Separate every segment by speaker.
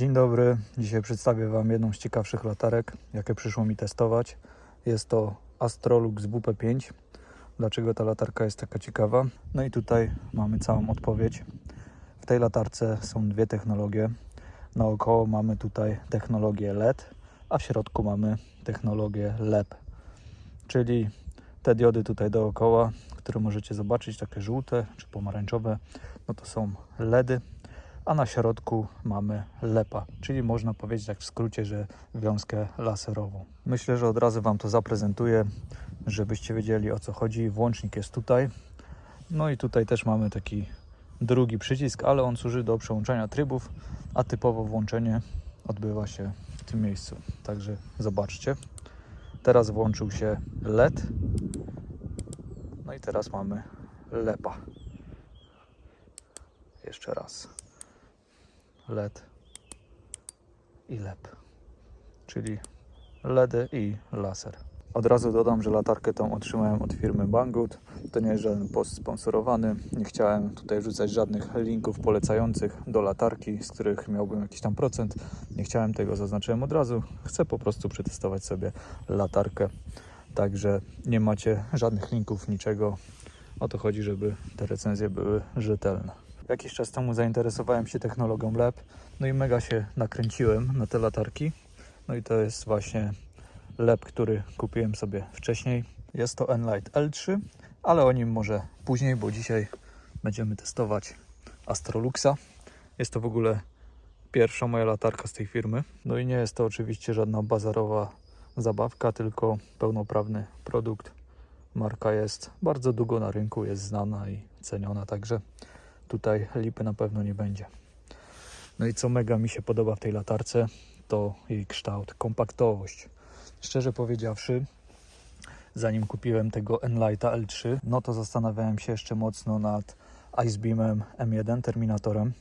Speaker 1: Dzień dobry. Dzisiaj przedstawię Wam jedną z ciekawszych latarek, jakie przyszło mi testować. Jest to Astrolux WP5. Dlaczego ta latarka jest taka ciekawa? No i tutaj mamy całą odpowiedź. W tej latarce są dwie technologie. Naokoło mamy tutaj technologię LED, a w środku mamy technologię LEP. Czyli te diody tutaj dookoła, które możecie zobaczyć, takie żółte czy pomarańczowe, no to są LEDy, a na środku mamy lepa, czyli można powiedzieć tak w skrócie, że wiązkę laserową. Myślę, że od razu Wam to zaprezentuję, żebyście wiedzieli o co chodzi. Włącznik jest tutaj. No i tutaj też mamy taki drugi przycisk, ale on służy do przełączania trybów, a typowo włączenie odbywa się w tym miejscu. Także zobaczcie. Teraz włączył się LED. No i teraz mamy lepa. Jeszcze raz. LED i LEP, czyli LEDy i laser. Od razu dodam, że latarkę tą otrzymałem od firmy Banggood. To nie jest żaden post sponsorowany. Nie chciałem tutaj rzucać żadnych linków polecających do latarki, z których miałbym jakiś tam procent. Nie chciałem tego, zaznaczyłem od razu. Chcę po prostu przetestować sobie latarkę. Także nie macie żadnych linków, niczego. O to chodzi, żeby te recenzje były rzetelne. Jakiś czas temu zainteresowałem się technologią LEP, no i mega się nakręciłem na te latarki. No i to jest właśnie LEP, który kupiłem sobie wcześniej. Jest to Enlight L3, ale o nim może później, bo dzisiaj będziemy testować Astroluxa. Jest to w ogóle pierwsza moja latarka z tej firmy. No i nie jest to oczywiście żadna bazarowa zabawka, tylko pełnoprawny produkt. Marka jest bardzo długo na rynku, jest znana i ceniona, także tutaj lipy na pewno nie będzie. No i co mega mi się podoba w tej latarce, to jej kształt, kompaktowość. Szczerze powiedziawszy, zanim kupiłem tego Enlighta L3, no to zastanawiałem się jeszcze mocno nad Icebeamem M1 Terminatorem.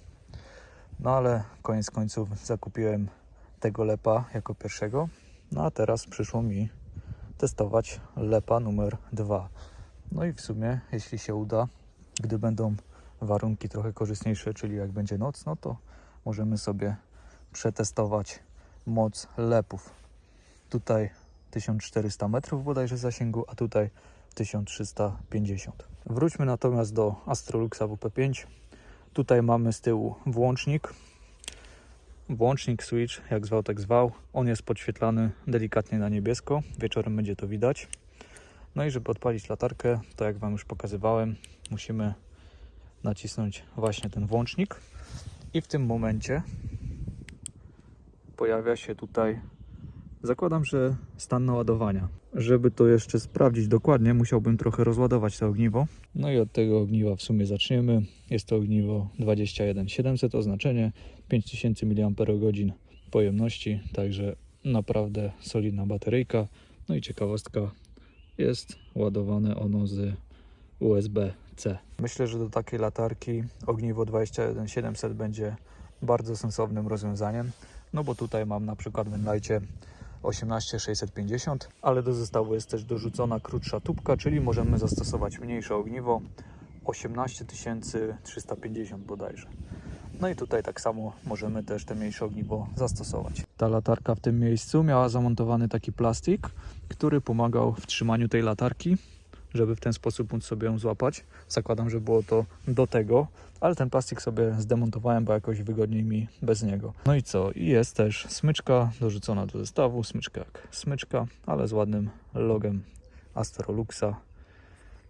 Speaker 1: No ale koniec końców zakupiłem tego lepa jako pierwszego. No a teraz przyszło mi testować lepa numer 2. No i w sumie, jeśli się uda, gdy będą warunki trochę korzystniejsze, czyli jak będzie noc, no to możemy sobie przetestować moc lepów. Tutaj 1400 metrów bodajże zasięgu, a tutaj 1350. Wróćmy natomiast do Astroluxa WP5. Tutaj mamy z tyłu włącznik. Włącznik, switch, jak zwał, tak zwał. On jest podświetlany delikatnie na niebiesko. Wieczorem będzie to widać. No i żeby odpalić latarkę, to jak Wam już pokazywałem, musimy nacisnąć właśnie ten włącznik i w tym momencie pojawia się tutaj zakładam, że stan naładowania. Żeby to jeszcze sprawdzić dokładnie, musiałbym trochę rozładować to ogniwo. No i od tego ogniwa w sumie zaczniemy. Jest to ogniwo 21700 oznaczenie 5000 mAh pojemności, także naprawdę solidna bateryjka. No i ciekawostka, jest ładowane ono z USB-C. Myślę, że do takiej latarki ogniwo 21700 będzie bardzo sensownym rozwiązaniem, no bo tutaj mam na przykład w Enlightie 18650, ale do zestawu jest też dorzucona krótsza tubka, czyli możemy zastosować mniejsze ogniwo 18350 bodajże. No i tutaj tak samo możemy też te mniejsze ogniwo zastosować. Ta latarka w tym miejscu miała zamontowany taki plastik, który pomagał w trzymaniu tej latarki, żeby w ten sposób móc sobie ją złapać. Zakładam, że było to do tego, ale ten plastik sobie zdemontowałem, bo jakoś wygodniej mi bez niego. No i co? I jest też smyczka dorzucona do zestawu, smyczka jak smyczka, ale z ładnym logiem Astroluxa.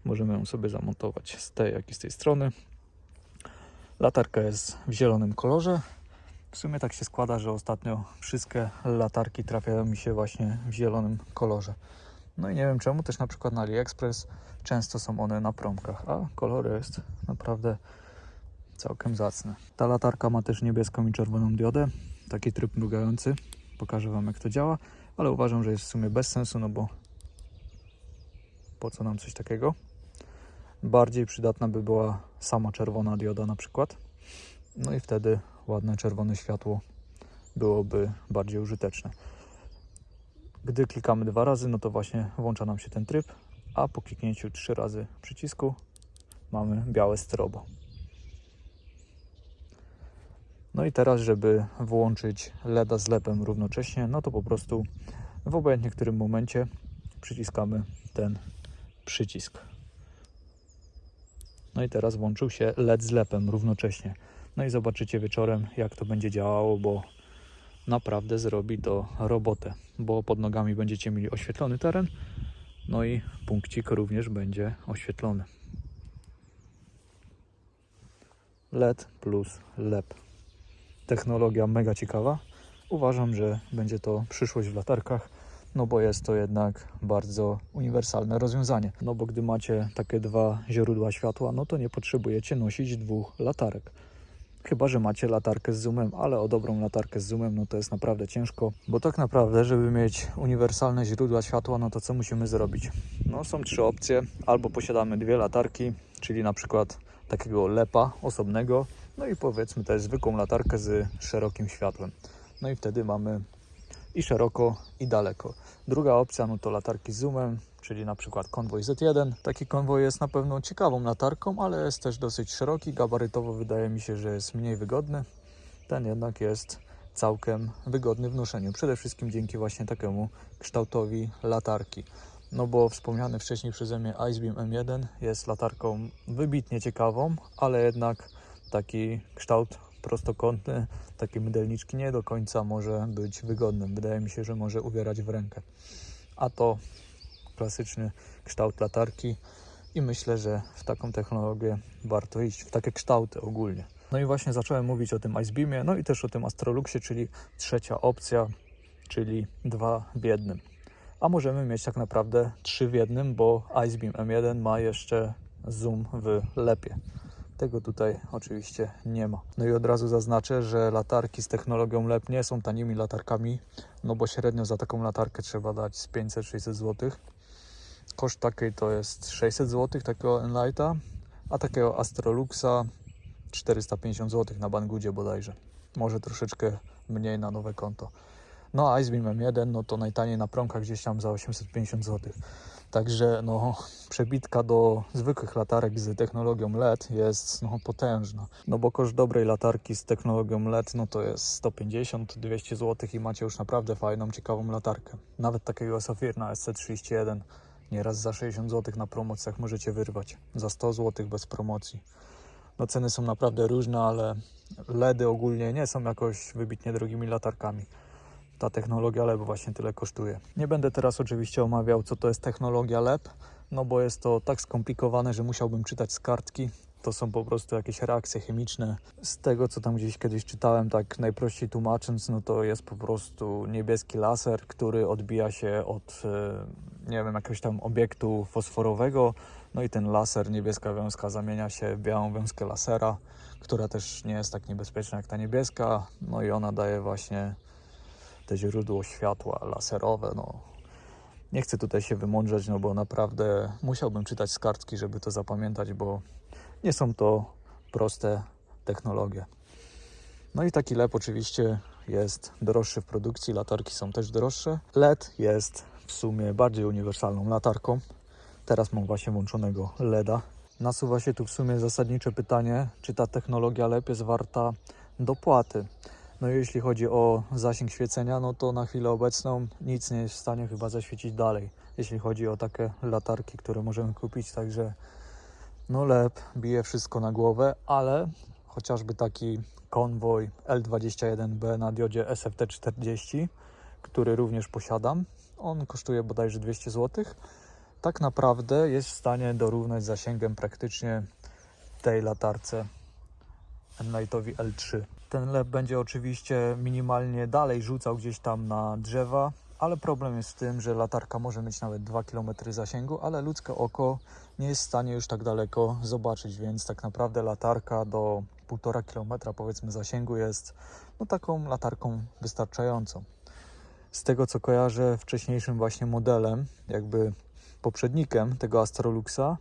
Speaker 1: Możemy ją sobie zamontować z tej, jak i z tej strony. Latarka jest w zielonym kolorze. W sumie tak się składa, że ostatnio wszystkie latarki trafiają mi się właśnie w zielonym kolorze. No i nie wiem czemu, też na przykład na AliExpress często są one na promkach, a kolor jest naprawdę całkiem zacny. Ta latarka ma też niebieską i czerwoną diodę, taki tryb mrugający. Pokażę Wam jak to działa, ale uważam, że jest w sumie bez sensu, no bo po co nam coś takiego? Bardziej przydatna by była sama czerwona dioda na przykład. No i wtedy ładne czerwone światło byłoby bardziej użyteczne. Gdy klikamy dwa razy, no to właśnie włącza nam się ten tryb, a po kliknięciu trzy razy przycisku mamy białe strobo. No i teraz, żeby włączyć LEDa z lepem równocześnie, no to po prostu w obojętnie którym momencie przyciskamy ten przycisk. No i teraz włączył się LED z lepem równocześnie. No i zobaczycie wieczorem, jak to będzie działało, bo naprawdę zrobi to robotę, bo pod nogami będziecie mieli oświetlony teren, no i punkcik również będzie oświetlony. LED plus LEP. Technologia mega ciekawa. Uważam, że będzie to przyszłość w latarkach, no bo jest to jednak bardzo uniwersalne rozwiązanie. No bo gdy macie takie dwa źródła światła, no to nie potrzebujecie nosić dwóch latarek. Chyba, że macie latarkę z zoomem, ale o dobrą latarkę z zoomem, no to jest naprawdę ciężko, bo tak naprawdę, żeby mieć uniwersalne źródła światła, no to co musimy zrobić? No są trzy opcje, albo posiadamy dwie latarki, czyli na przykład takiego lepa osobnego, no i powiedzmy też zwykłą latarkę z szerokim światłem. No i wtedy mamy i szeroko, i daleko. Druga opcja no to latarki z zoomem, czyli na przykład konwoj Z1. Taki konwoj jest na pewno ciekawą latarką, ale jest też dosyć szeroki. Gabarytowo wydaje mi się, że jest mniej wygodny. Ten jednak jest całkiem wygodny w noszeniu. Przede wszystkim dzięki właśnie takiemu kształtowi latarki. No bo wspomniany wcześniej przeze mnie Icebeam M1 jest latarką wybitnie ciekawą, ale jednak taki kształt prostokątny, takie mydelniczki nie do końca może być wygodnym. Wydaje mi się, że może uwierać w rękę. A to klasyczny kształt latarki i myślę, że w taką technologię warto iść, w takie kształty ogólnie. No i właśnie zacząłem mówić o tym Icebeamie, no i też o tym Astroluxie, czyli trzecia opcja, czyli dwa w jednym. A możemy mieć tak naprawdę trzy w jednym, bo Icebeam M1 ma jeszcze zoom w lepie. Tego tutaj oczywiście nie ma. No i od razu zaznaczę, że latarki z technologią LEP nie są tanimi latarkami, no bo średnio za taką latarkę trzeba dać z 500-600 zł. Koszt takiej to jest 600 zł, takiego Enlighta, a takiego Astroluxa 450 zł na Banggoodzie bodajże. Może troszeczkę mniej na nowe konto. No a Icebeam M1, no to najtaniej na promkach gdzieś tam za 850 zł. Także no, przebitka do zwykłych latarek z technologią LED jest no, potężna. No bo koszt dobrej latarki z technologią LED no to jest 150-200 zł i macie już naprawdę fajną, ciekawą latarkę. Nawet takiego Safirna SC31 nieraz za 60 zł na promocjach możecie wyrwać. Za 100 zł bez promocji. No ceny są naprawdę różne, ale LEDy ogólnie nie są jakoś wybitnie drogimi latarkami ta technologia LEP właśnie tyle kosztuje. Nie będę teraz oczywiście omawiał, co to jest technologia LEP, no bo jest to tak skomplikowane, że musiałbym czytać z kartki. To są po prostu jakieś reakcje chemiczne. Z tego, co tam gdzieś kiedyś czytałem, tak najprościej tłumacząc, no to jest po prostu niebieski laser, który odbija się od, e, nie wiem, jakiegoś tam obiektu fosforowego. No i ten laser, niebieska wiązka zamienia się w białą wiązkę lasera, która też nie jest tak niebezpieczna jak ta niebieska. No i ona daje właśnie te źródło światła laserowe. No. Nie chcę tutaj się wymądrzeć, no bo naprawdę musiałbym czytać z kartki, żeby to zapamiętać, bo nie są to proste technologie. No i taki LEP oczywiście jest droższy w produkcji, latarki są też droższe. LED jest w sumie bardziej uniwersalną latarką. Teraz mam właśnie włączonego LEDa. Nasuwa się tu w sumie zasadnicze pytanie, czy ta technologia LEP jest warta dopłaty. No i jeśli chodzi o zasięg świecenia, no to na chwilę obecną nic nie jest w stanie chyba zaświecić dalej, jeśli chodzi o takie latarki, które możemy kupić, także no LEP bije wszystko na głowę, ale chociażby taki konwoj L21B na diodzie SFT40, który również posiadam, on kosztuje bodajże 200 zł, tak naprawdę jest w stanie dorównać zasięgiem praktycznie tej latarce Enlightowi L3. Ten lep będzie oczywiście minimalnie dalej rzucał gdzieś tam na drzewa, ale problem jest w tym, że latarka może mieć nawet 2 km zasięgu, ale ludzkie oko nie jest w stanie już tak daleko zobaczyć, więc tak naprawdę latarka do 1,5 km powiedzmy zasięgu jest no, taką latarką wystarczającą. Z tego co kojarzę wcześniejszym właśnie modelem, jakby poprzednikiem tego Astroluxa,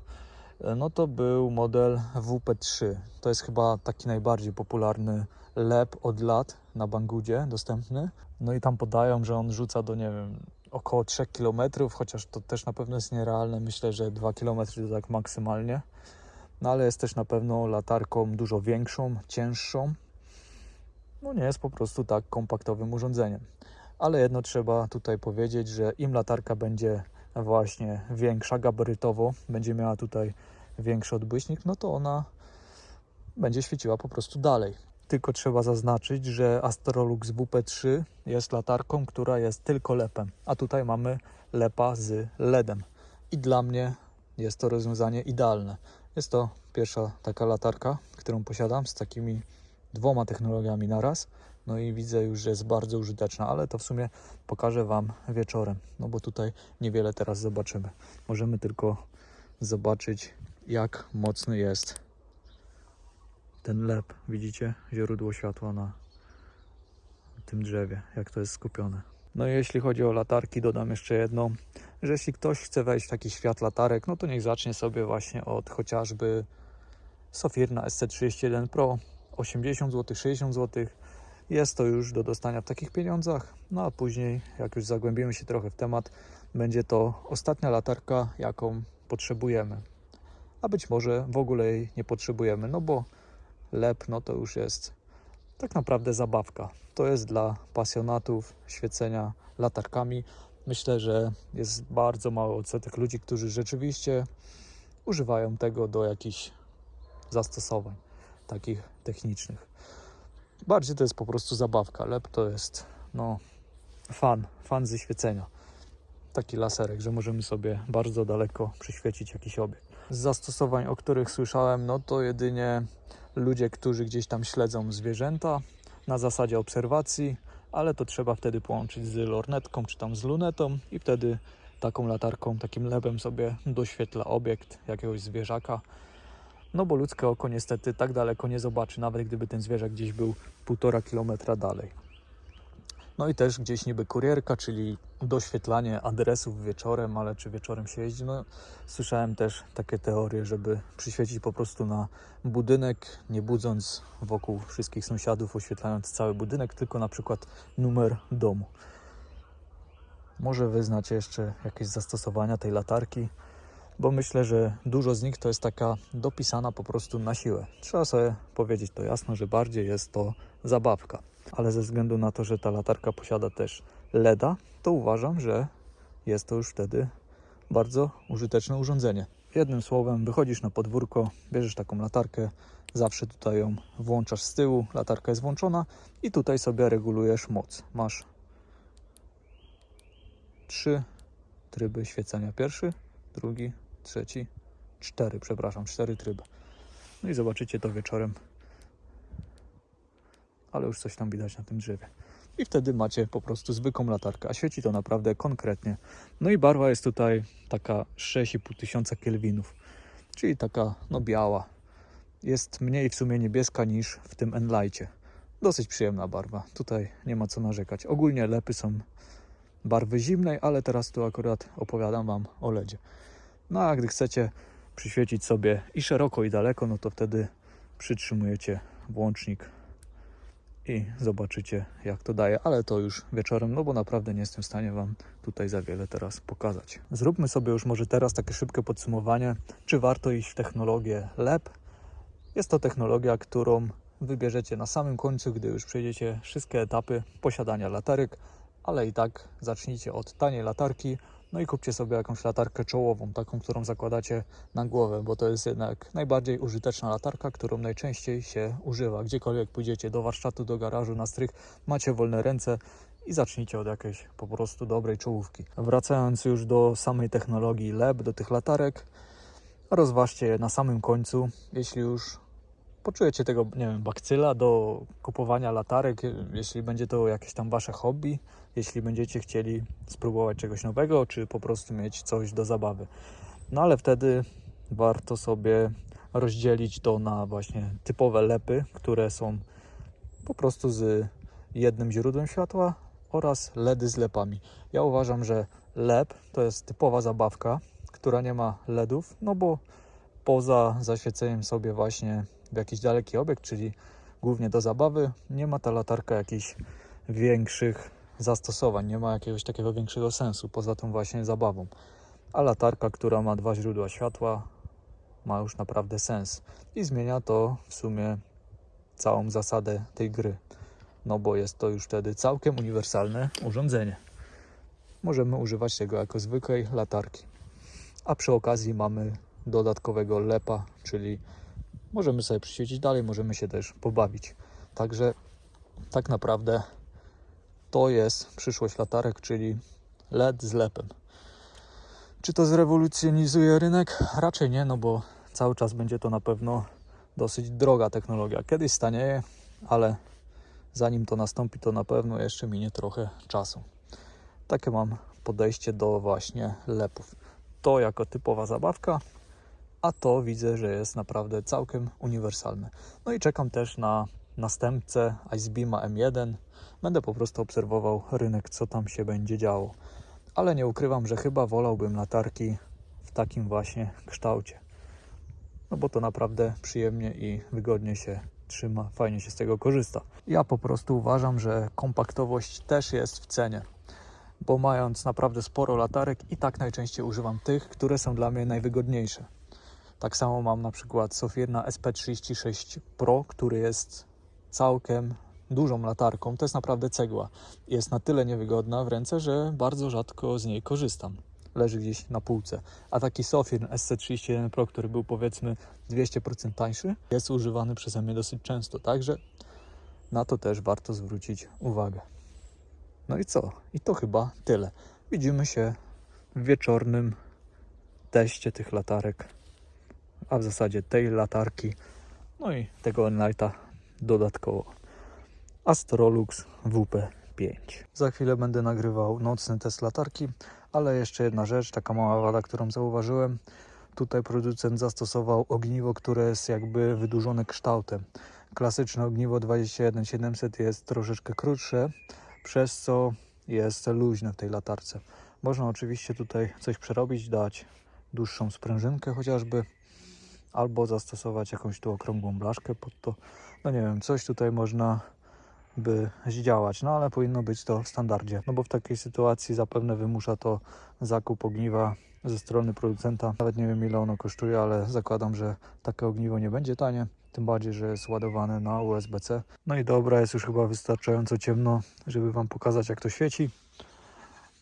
Speaker 1: no to był model WP3. To jest chyba taki najbardziej popularny lep od lat na Banggoodzie dostępny. No i tam podają, że on rzuca do, nie wiem, około 3 km, chociaż to też na pewno jest nierealne. Myślę, że 2 km to tak maksymalnie. No ale jest też na pewno latarką dużo większą, cięższą. no nie jest po prostu tak kompaktowym urządzeniem. Ale jedno trzeba tutaj powiedzieć, że im latarka będzie właśnie większa gabarytowo, będzie miała tutaj większy odbłyśnik, no to ona będzie świeciła po prostu dalej. Tylko trzeba zaznaczyć, że Astrolux WP3 jest latarką, która jest tylko lepem, a tutaj mamy lepa z LEDem. I dla mnie jest to rozwiązanie idealne. Jest to pierwsza taka latarka, którą posiadam z takimi dwoma technologiami naraz. No i widzę już, że jest bardzo użyteczna, ale to w sumie pokażę Wam wieczorem, no bo tutaj niewiele teraz zobaczymy. Możemy tylko zobaczyć, jak mocny jest ten lep. Widzicie źródło światła na tym drzewie, jak to jest skupione. No i jeśli chodzi o latarki, dodam jeszcze jedno, że jeśli ktoś chce wejść w taki świat latarek, no to niech zacznie sobie właśnie od chociażby Sofirna SC31 Pro 80 zł, 60 zł. Jest to już do dostania w takich pieniądzach, no a później, jak już zagłębimy się trochę w temat, będzie to ostatnia latarka, jaką potrzebujemy. A być może w ogóle jej nie potrzebujemy, no bo lep no to już jest tak naprawdę zabawka. To jest dla pasjonatów świecenia latarkami. Myślę, że jest bardzo mały odsetek ludzi, którzy rzeczywiście używają tego do jakichś zastosowań takich technicznych. Bardziej to jest po prostu zabawka. Lep to jest no fan, fan ze świecenia. Taki laserek, że możemy sobie bardzo daleko przyświecić jakiś obiekt. Z zastosowań, o których słyszałem, no to jedynie ludzie, którzy gdzieś tam śledzą zwierzęta na zasadzie obserwacji, ale to trzeba wtedy połączyć z lornetką czy tam z lunetą i wtedy taką latarką, takim lebem sobie doświetla obiekt jakiegoś zwierzaka. No bo ludzkie oko niestety tak daleko nie zobaczy, nawet gdyby ten zwierzak gdzieś był półtora kilometra dalej. No i też gdzieś niby kurierka, czyli doświetlanie adresów wieczorem, ale czy wieczorem się jeździ? No, słyszałem też takie teorie, żeby przyświecić po prostu na budynek, nie budząc wokół wszystkich sąsiadów, oświetlając cały budynek, tylko na przykład numer domu. Może wy znacie jeszcze jakieś zastosowania tej latarki, bo myślę, że dużo z nich to jest taka dopisana po prostu na siłę. Trzeba sobie powiedzieć to jasno, że bardziej jest to zabawka. Ale ze względu na to, że ta latarka posiada też LEDa, to uważam, że jest to już wtedy bardzo użyteczne urządzenie. Jednym słowem, wychodzisz na podwórko, bierzesz taką latarkę, zawsze tutaj ją włączasz z tyłu, latarka jest włączona i tutaj sobie regulujesz moc. Masz trzy tryby świecenia. Pierwszy, drugi, trzeci, cztery, przepraszam, cztery tryby. No i zobaczycie to wieczorem. Ale już coś tam widać na tym drzewie. I wtedy macie po prostu zwykłą latarkę, a świeci to naprawdę konkretnie. No i barwa jest tutaj taka 6,5 tysiąca kelwinów, czyli taka no biała. Jest mniej w sumie niebieska niż w tym Enlightie. Dosyć przyjemna barwa, tutaj nie ma co narzekać. Ogólnie lepy są barwy zimnej, ale teraz tu akurat opowiadam Wam o LEDzie. No a gdy chcecie przyświecić sobie i szeroko i daleko, no to wtedy przytrzymujecie włącznik i zobaczycie jak to daje, ale to już wieczorem, no bo naprawdę nie jestem w stanie Wam tutaj za wiele teraz pokazać. Zróbmy sobie już może teraz takie szybkie podsumowanie, czy warto iść w technologię LEP. Jest to technologia, którą wybierzecie na samym końcu, gdy już przejdziecie wszystkie etapy posiadania latarek, ale i tak zacznijcie od taniej latarki, no i kupcie sobie jakąś latarkę czołową, taką, którą zakładacie na głowę, bo to jest jednak najbardziej użyteczna latarka, którą najczęściej się używa. Gdziekolwiek pójdziecie, do warsztatu, do garażu, na strych, macie wolne ręce i zacznijcie od jakiejś po prostu dobrej czołówki. Wracając już do samej technologii LEP, do tych latarek, rozważcie je na samym końcu, jeśli już poczujecie tego, nie wiem, bakcyla do kupowania latarek, jeśli będzie to jakieś tam wasze hobby, jeśli będziecie chcieli spróbować czegoś nowego, czy po prostu mieć coś do zabawy. No ale wtedy warto sobie rozdzielić to na właśnie typowe lepy, które są po prostu z jednym źródłem światła oraz LEDy z lepami. Ja uważam, że lep to jest typowa zabawka, która nie ma LEDów, no bo poza zaświeceniem sobie właśnie w jakiś daleki obiekt, czyli głównie do zabawy, nie ma ta latarka jakichś większych zastosowań, nie ma jakiegoś takiego większego sensu poza tą właśnie zabawą. A latarka, która ma dwa źródła światła, ma już naprawdę sens i zmienia to w sumie całą zasadę tej gry. no bo jest to już wtedy całkiem uniwersalne urządzenie. Możemy używać tego jako zwykłej latarki. A przy okazji mamy dodatkowego lepa, czyli możemy sobie przyświecić dalej, możemy się też pobawić. Także tak naprawdę to jest przyszłość latarek, czyli LED z lepem. Czy to zrewolucjonizuje rynek? Raczej nie, no bo cały czas będzie to na pewno dosyć droga technologia. Kiedyś stanieje, ale zanim to nastąpi, to na pewno jeszcze minie trochę czasu. Takie mam podejście do właśnie lepów. To jako typowa zabawka, a to widzę, że jest naprawdę całkiem uniwersalne. No i czekam też na następcę Icebeama M1. Będę po prostu obserwował rynek, co tam się będzie działo. Ale nie ukrywam, że chyba wolałbym latarki w takim właśnie kształcie. No bo to naprawdę przyjemnie i wygodnie się trzyma, fajnie się z tego korzysta. Ja po prostu uważam, że kompaktowość też jest w cenie, bo mając naprawdę sporo latarek i tak najczęściej używam tych, które są dla mnie najwygodniejsze. Tak samo mam na przykład Sofirna SP36 Pro, który jest całkiem dużą latarką. To jest naprawdę cegła. Jest na tyle niewygodna w ręce, że bardzo rzadko z niej korzystam. Leży gdzieś na półce. A taki Sofirn SC31 Pro, który był powiedzmy 200% tańszy, jest używany przeze mnie dosyć często. Także na to też warto zwrócić uwagę. No i co? I to chyba tyle. Widzimy się w wieczornym teście tych latarek, a w zasadzie tej latarki, no i tego Enlighta dodatkowo. Astrolux WP5. Za chwilę będę nagrywał nocny test latarki, ale jeszcze jedna rzecz, taka mała wada, którą zauważyłem. Tutaj producent zastosował ogniwo, które jest jakby wydłużone kształtem. Klasyczne ogniwo 21700 jest troszeczkę krótsze, przez co jest luźne w tej latarce. Można oczywiście tutaj coś przerobić, dać dłuższą sprężynkę chociażby, albo zastosować jakąś tu okrągłą blaszkę pod to. No nie wiem, coś tutaj można by zdziałać, no ale powinno być to w standardzie, no bo w takiej sytuacji zapewne wymusza to zakup ogniwa ze strony producenta. Nawet nie wiem ile ono kosztuje, ale zakładam, że takie ogniwo nie będzie tanie, tym bardziej, że jest ładowane na USB-C. No i dobra, jest już chyba wystarczająco ciemno, żeby Wam pokazać jak to świeci.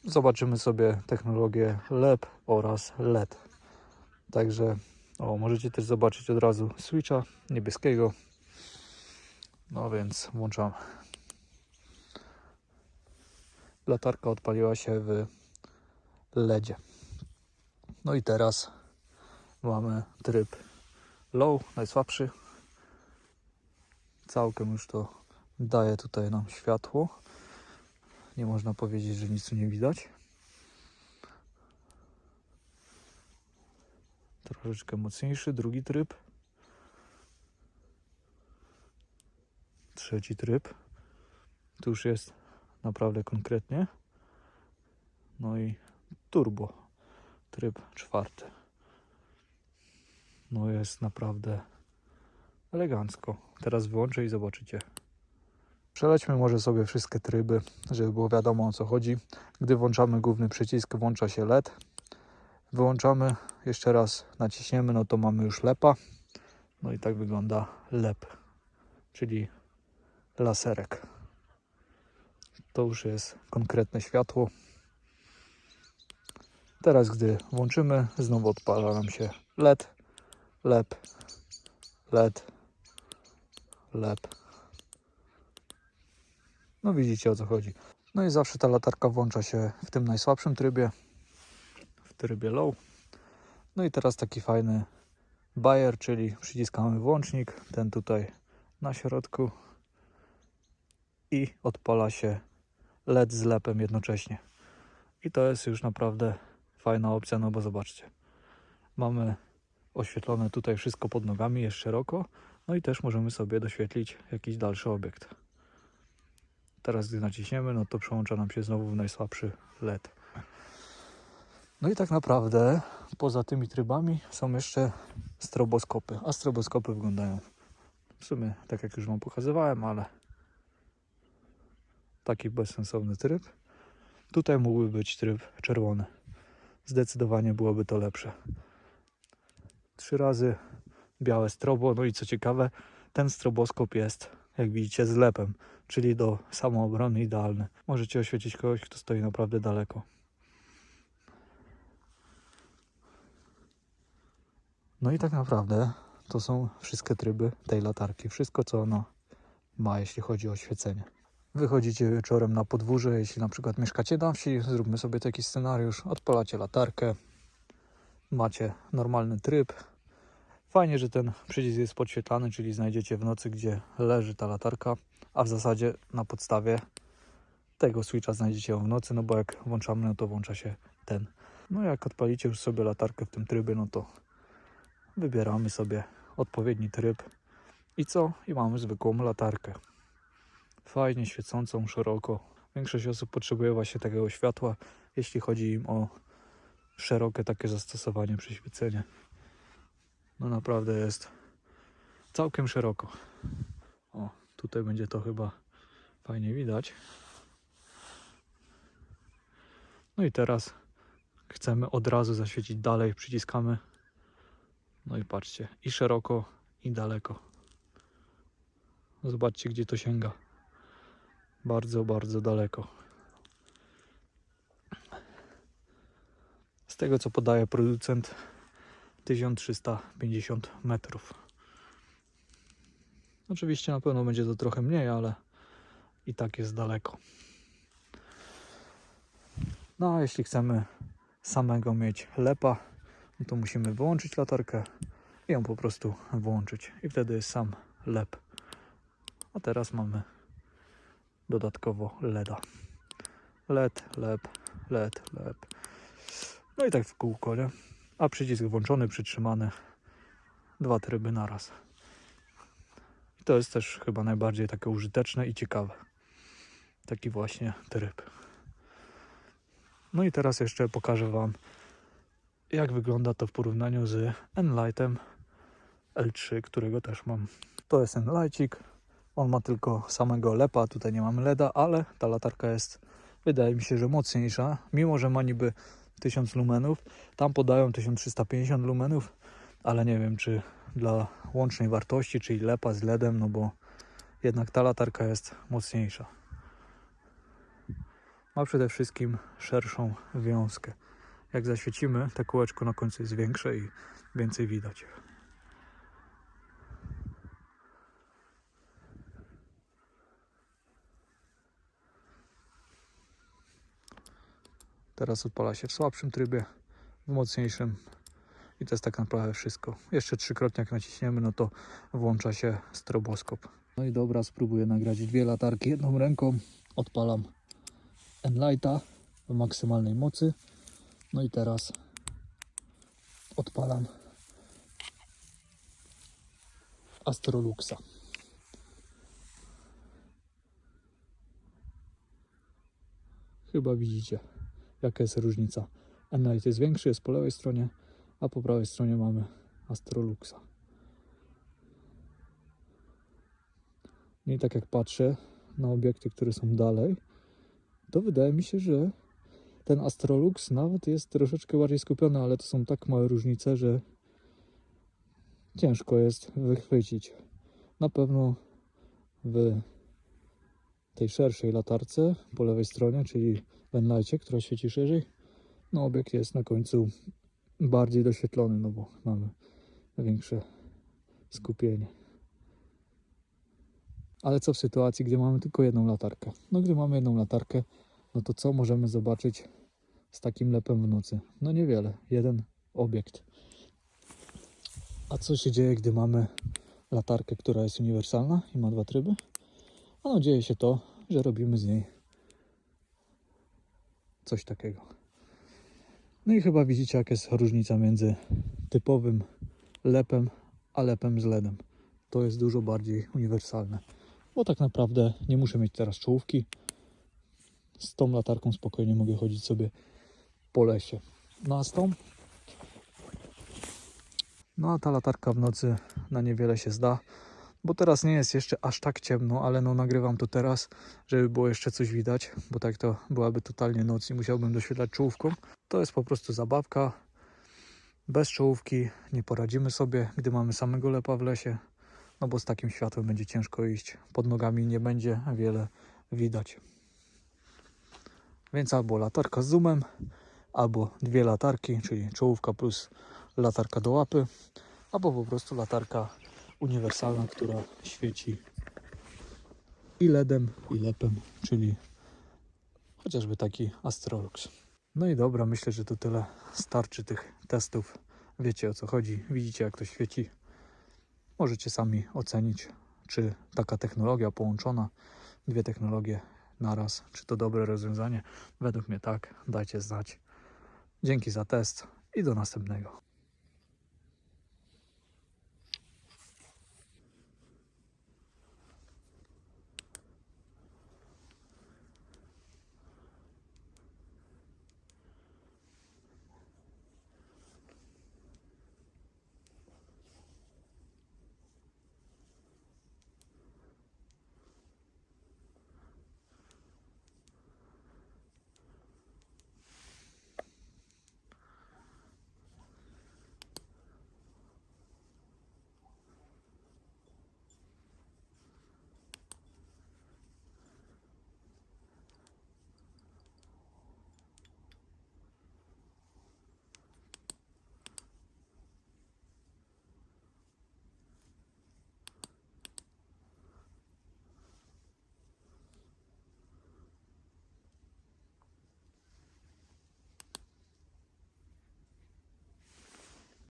Speaker 1: Zobaczymy sobie technologię LEP oraz LED. Także o, możecie też zobaczyć od razu switcha niebieskiego. No więc włączam. Latarka odpaliła się w LEDzie. No i teraz mamy tryb low, najsłabszy. Całkiem już to daje tutaj nam światło. Nie można powiedzieć, że nic tu nie widać. Troszeczkę mocniejszy, drugi tryb. Trzeci tryb. Tu już jest naprawdę konkretnie. No i turbo. Tryb czwarty. No jest naprawdę elegancko. Teraz wyłączę i zobaczycie. Przelećmy może sobie wszystkie tryby, żeby było wiadomo o co chodzi. Gdy włączamy główny przycisk, włącza się LED. Wyłączamy, jeszcze raz naciśniemy, no to mamy już lepa. No i tak wygląda lep, czyli laserek. To już jest konkretne światło. Teraz, gdy włączymy, znowu odpala nam się LED, lep, LED, lep. No widzicie o co chodzi. No i zawsze ta latarka włącza się w tym najsłabszym trybie, w trybie low. No i teraz taki fajny bajer, czyli przyciskamy włącznik, ten tutaj na środku i odpala się LED z lepem jednocześnie. I to jest już naprawdę fajna opcja, no bo zobaczcie. Mamy oświetlone tutaj wszystko pod nogami, jest szeroko, no i też możemy sobie doświetlić jakiś dalszy obiekt. Teraz gdy naciśniemy, no to przełącza nam się znowu w najsłabszy LED. No i tak naprawdę poza tymi trybami są jeszcze stroboskopy, a stroboskopy wyglądają w sumie tak jak już Wam pokazywałem, ale taki bezsensowny tryb. Tutaj mógłby być tryb czerwony. Zdecydowanie byłoby to lepsze. Trzy razy białe strobo, no i co ciekawe, ten stroboskop jest, jak widzicie, z lepem. czyli do samoobrony idealny. Możecie oświecić kogoś, kto stoi naprawdę daleko. No i tak naprawdę to są wszystkie tryby tej latarki. Wszystko, co ona ma, jeśli chodzi o oświecenie. Wychodzicie wieczorem na podwórze, jeśli na przykład mieszkacie na wsi, zróbmy sobie taki scenariusz, odpalacie latarkę, macie normalny tryb. Fajnie, że ten przycisk jest podświetlany, czyli znajdziecie w nocy, gdzie leży ta latarka, a w zasadzie na podstawie tego switcha znajdziecie ją w nocy, no bo jak włączamy, no to włącza się ten. No jak odpalicie już sobie latarkę w tym trybie, no to wybieramy sobie odpowiedni tryb i co? I mamy zwykłą latarkę. Fajnie świecącą, szeroko. Większość osób potrzebuje właśnie takiego światła, jeśli chodzi im o szerokie takie zastosowanie przyświecenia. No naprawdę jest całkiem szeroko. O, tutaj będzie to chyba fajnie widać. No i teraz chcemy od razu zaświecić dalej, przyciskamy. No i patrzcie, i szeroko, i daleko. Zobaczcie, gdzie to sięga. Bardzo, bardzo daleko. Z tego, co podaje producent, 1350 metrów. Oczywiście na pewno będzie to trochę mniej, ale i tak jest daleko. No a jeśli chcemy samego mieć lepa, no to musimy wyłączyć latarkę i ją po prostu włączyć. I wtedy jest sam lep. A teraz mamy dodatkowo LEDa. LED, lep, LED, lep. No i tak w kółko, nie? A przycisk włączony, przytrzymany. Dwa tryby naraz. I to jest też chyba najbardziej takie użyteczne i ciekawe. Taki właśnie tryb. No i teraz jeszcze pokażę Wam, jak wygląda to w porównaniu z Enlightem L3, którego też mam. To jest Enlightik. On ma tylko samego lepa, tutaj nie mamy LEDa, ale ta latarka jest, wydaje mi się, że mocniejsza. Mimo, że ma niby 1000 lumenów, tam podają 1350 lumenów, ale nie wiem, czy dla łącznej wartości, czyli lepa z LEDem, no bo jednak ta latarka jest mocniejsza. Ma przede wszystkim szerszą wiązkę. Jak zaświecimy, te kółeczko na końcu jest większe i więcej widać. Teraz odpala się w słabszym trybie, w mocniejszym i to jest tak naprawdę wszystko. Jeszcze trzykrotnie jak naciśniemy, no to włącza się stroboskop. No i dobra, spróbuję nagrać dwie latarki jedną ręką. Odpalam Enlighta w maksymalnej mocy. No i teraz odpalam Astroluxa. Chyba widzicie, jaka jest różnica. Enlight jest większy, jest po lewej stronie, a po prawej stronie mamy Astroluxa. No i tak jak patrzę na obiekty, które są dalej, to wydaje mi się, że ten Astrolux nawet jest troszeczkę bardziej skupiony, ale to są tak małe różnice, że ciężko jest wychwycić. Na pewno w tej szerszej latarce po lewej stronie, czyli w Enlightie, która świeci szerzej, no obiekt jest na końcu bardziej doświetlony, no bo mamy większe skupienie. Ale co w sytuacji, gdy mamy tylko jedną latarkę? No gdy mamy jedną latarkę, no to co możemy zobaczyć z takim lepem w nocy? No niewiele, jeden obiekt. A co się dzieje, gdy mamy latarkę, która jest uniwersalna i ma dwa tryby? Ano dzieje się to, że robimy z niej coś takiego. No i chyba widzicie, jaka jest różnica między typowym lepem, a lepem z LEDem. To jest dużo bardziej uniwersalne, bo tak naprawdę nie muszę mieć teraz czołówki. Z tą latarką spokojnie mogę chodzić sobie po lesie. No a z tą? No a ta latarka w nocy na niewiele się zda, bo teraz nie jest jeszcze aż tak ciemno, ale no nagrywam to teraz, żeby było jeszcze coś widać, bo tak to byłaby totalnie noc i musiałbym doświetlać czołówką. To jest po prostu zabawka. Bez czołówki nie poradzimy sobie, gdy mamy samego lepa w lesie. no bo z takim światłem będzie ciężko iść. Pod nogami nie będzie wiele widać. Więc albo latarka z zoomem, albo dwie latarki, czyli czołówka plus latarka do łapy, albo po prostu latarka uniwersalna, która świeci i LEDem, i lepem, czyli chociażby taki Astrolux. No i dobra, myślę, że to tyle starczy tych testów. Wiecie o co chodzi, widzicie jak to świeci. Możecie sami ocenić, czy taka technologia połączona, dwie technologie naraz, czy to dobre rozwiązanie. Według mnie tak, dajcie znać. Dzięki za test i do następnego.